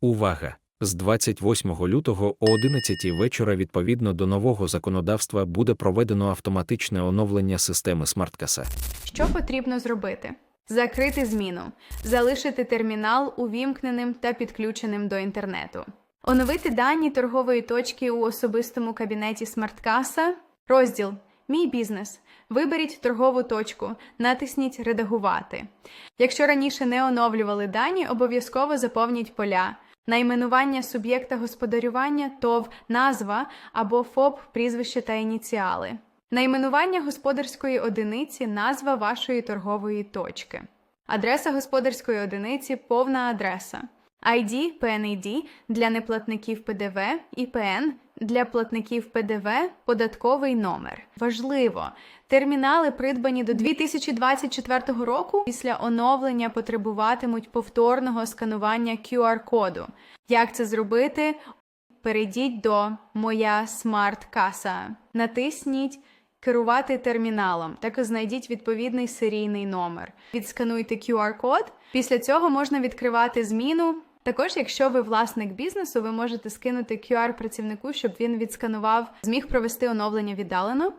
Увага! З 28 лютого о 11 вечора відповідно до нового законодавства буде проведено автоматичне оновлення системи смарткаса. Що потрібно зробити? Закрити зміну, залишити термінал увімкненим та підключеним до інтернету, оновити дані торгової точки у особистому кабінеті смарткаса, розділ Мій бізнес. Виберіть торгову точку, натисніть Редагувати. Якщо раніше не оновлювали дані, обов'язково заповніть поля. Найменування суб'єкта господарювання ТОВ, назва або ФОП, прізвище та ініціали. Найменування господарської одиниці назва вашої торгової точки. Адреса господарської одиниці повна адреса. ID, PNID для неплатників ПДВ і ПН для платників ПДВ податковий номер. Важливо! Термінали, придбані до 2024 року, після оновлення потребуватимуть повторного сканування QR-коду. Як це зробити? Перейдіть до Моя смарт-каса. Натисніть Керувати терміналом. Так і знайдіть відповідний серійний номер. Відскануйте QR-код. Після цього можна відкривати зміну. Також, якщо ви власник бізнесу, ви можете скинути QR працівнику, щоб він відсканував, зміг провести оновлення віддалено.